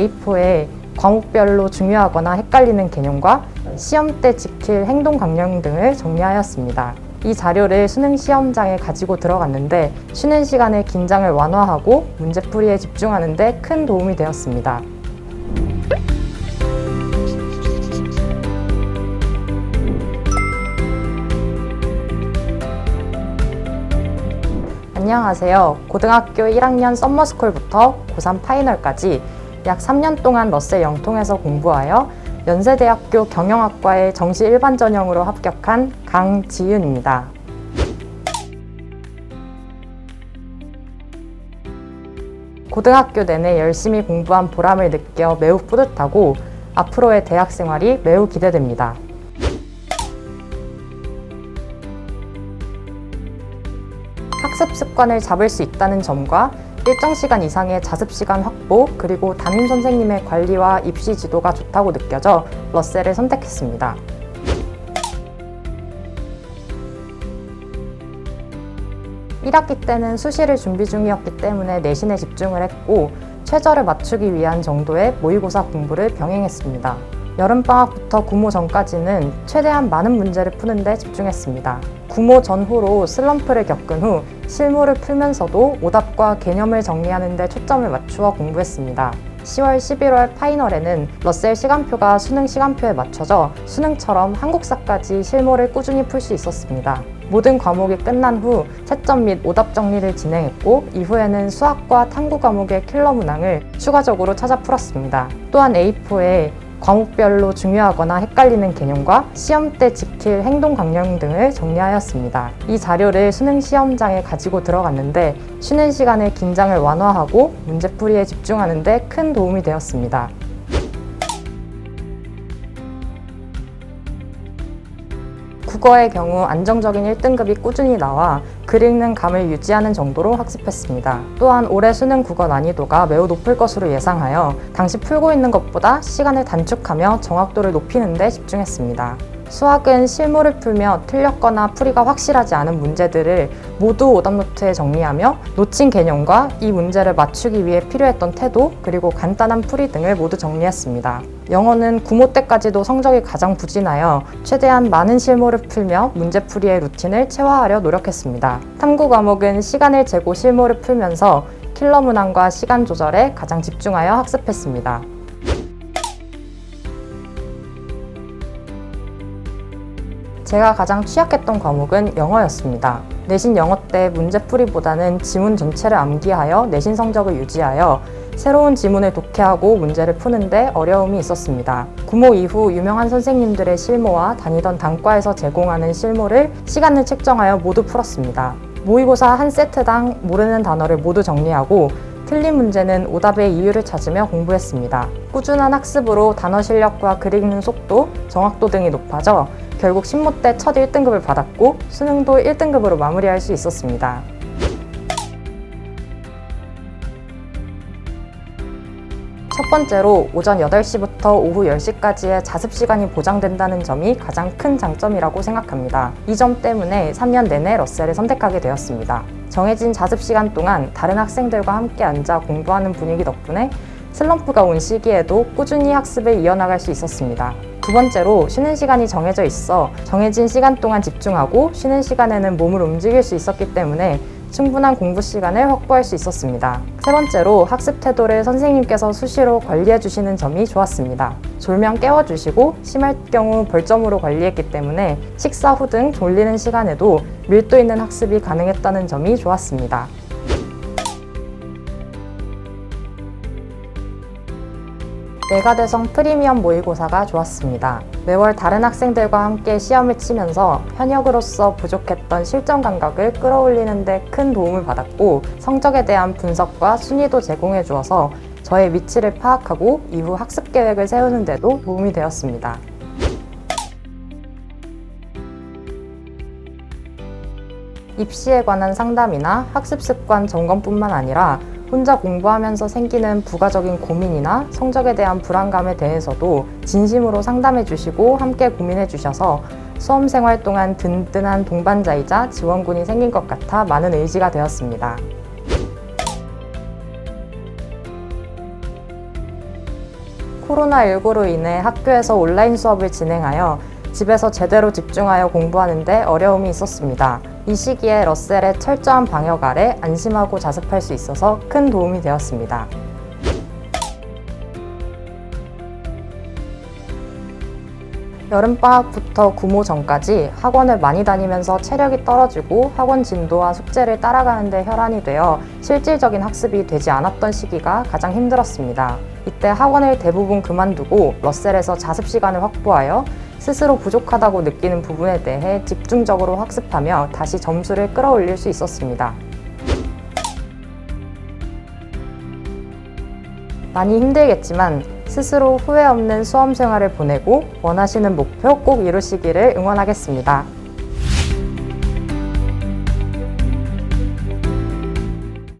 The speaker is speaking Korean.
A4에 과목별로 중요하거나 헷갈리는 개념과 시험 때 지킬 행동 강령 등을 정리하였습니다. 이 자료를 수능 시험장에 가지고 들어갔는데 쉬는 시간에 긴장을 완화하고 문제풀이에 집중하는 데 큰 도움이 되었습니다. 안녕하세요. 고등학교 1학년 썸머스쿨부터 고3 파이널까지 약 3년 동안 러셀 영통에서 공부하여 연세대학교 경영학과에 정시 일반 전형으로 합격한 강지윤입니다. 고등학교 내내 열심히 공부한 보람을 느껴 매우 뿌듯하고 앞으로의 대학 생활이 매우 기대됩니다. 학습 습관을 잡을 수 있다는 점과 일정 시간 이상의 자습 시간 확보 그리고 담임 선생님의 관리와 입시 지도가 좋다고 느껴져 러셀을 선택했습니다. 일학기 때는 수시를 준비 중이었기 때문에 내신에 집중을 했고 최저를 맞추기 위한 정도의 모의고사 공부를 병행했습니다. 여름방학부터 구모 전까지는 최대한 많은 문제를 푸는 데 집중했습니다. 구모 전후로 슬럼프를 겪은 후 실무를 풀면서도 오답과 개념을 정리하는 데 초점을 맞추어 공부했습니다. 10월, 11월 파이널에는 러셀 시간표가 수능 시간표에 맞춰져 수능처럼 한국사까지 실무를 꾸준히 풀 수 있었습니다. 모든 과목이 끝난 후 채점 및 오답 정리를 진행했고 이후에는 수학과 탐구 과목의 킬러 문항을 추가적으로 찾아 풀었습니다. 또한 A4에 과목별로 중요하거나 헷갈리는 개념과 시험 때 지킬 행동 강령 등을 정리하였습니다. 이 자료를 수능 시험장에 가지고 들어갔는데 쉬는 시간에 긴장을 완화하고 문제풀이에 집중하는 데 큰 도움이 되었습니다. 국어의 경우 안정적인 1등급이 꾸준히 나와 글 읽는 감을 유지하는 정도로 학습했습니다. 또한 올해 수능 국어 난이도가 매우 높을 것으로 예상하여 당시 풀고 있는 것보다 시간을 단축하며 정확도를 높이는 데 집중했습니다. 수학은 실무를 풀며 틀렸거나 풀이가 확실하지 않은 문제들을 모두 오답노트에 정리하며 놓친 개념과 이 문제를 맞추기 위해 필요했던 태도 그리고 간단한 풀이 등을 모두 정리했습니다. 영어는 구모 때까지도 성적이 가장 부진하여 최대한 많은 실무를 풀며 문제풀이의 루틴을 체화하려 노력했습니다. 탐구 과목은 시간을 재고 실무를 풀면서 킬러 문항과 시간 조절에 가장 집중하여 학습했습니다. 제가 가장 취약했던 과목은 영어였습니다. 내신 영어 때 문제풀이보다는 지문 전체를 암기하여 내신 성적을 유지하여 새로운 지문을 독해하고 문제를 푸는데 어려움이 있었습니다. 구모 이후 유명한 선생님들의 실무와 다니던 단과에서 제공하는 실무를 시간을 책정하여 모두 풀었습니다. 모의고사 한 세트당 모르는 단어를 모두 정리하고 틀린 문제는 오답의 이유를 찾으며 공부했습니다. 꾸준한 학습으로 단어 실력과 글 읽는 속도, 정확도 등이 높아져 결국 신모 때 첫 1등급을 받았고 수능도 1등급으로 마무리할 수 있었습니다. 첫 번째로 오전 8시부터 오후 10시까지의 자습 시간이 보장된다는 점이 가장 큰 장점이라고 생각합니다. 이 점 때문에 3년 내내 러셀을 선택하게 되었습니다. 정해진 자습 시간 동안 다른 학생들과 함께 앉아 공부하는 분위기 덕분에 슬럼프가 온 시기에도 꾸준히 학습을 이어나갈 수 있었습니다. 두 번째로 쉬는 시간이 정해져 있어 정해진 시간 동안 집중하고 쉬는 시간에는 몸을 움직일 수 있었기 때문에 충분한 공부 시간을 확보할 수 있었습니다. 세 번째로 학습 태도를 선생님께서 수시로 관리해 주시는 점이 좋았습니다. 졸면 깨워 주시고 심할 경우 벌점으로 관리했기 때문에 식사 후 등 졸리는 시간에도 밀도 있는 학습이 가능했다는 점이 좋았습니다. 내가대성 프리미엄 모의고사가 좋았습니다. 매월 다른 학생들과 함께 시험을 치면서 현역으로서 부족했던 실전 감각을 끌어올리는 데 큰 도움을 받았고 성적에 대한 분석과 순위도 제공해 주어서 저의 위치를 파악하고 이후 학습 계획을 세우는 데도 도움이 되었습니다. 입시에 관한 상담이나 학습 습관 점검뿐만 아니라 혼자 공부하면서 생기는 부가적인 고민이나 성적에 대한 불안감에 대해서도 진심으로 상담해 주시고 함께 고민해 주셔서 수험 생활 동안 든든한 동반자이자 지원군이 생긴 것 같아 많은 의지가 되었습니다. 코로나19로 인해 학교에서 온라인 수업을 진행하여 집에서 제대로 집중하여 공부하는데 어려움이 있었습니다. 이 시기에 러셀의 철저한 방역 아래 안심하고 자습할 수 있어서 큰 도움이 되었습니다. 여름방학부터 구모 전까지 학원을 많이 다니면서 체력이 떨어지고 학원 진도와 숙제를 따라가는데 혈안이 되어 실질적인 학습이 되지 않았던 시기가 가장 힘들었습니다. 이때 학원을 대부분 그만두고 러셀에서 자습 시간을 확보하여 스스로 부족하다고 느끼는 부분에 대해 집중적으로 학습하며 다시 점수를 끌어올릴 수 있었습니다. 많이 힘들겠지만 스스로 후회 없는 수험 생활을 보내고 원하시는 목표 꼭 이루시기를 응원하겠습니다.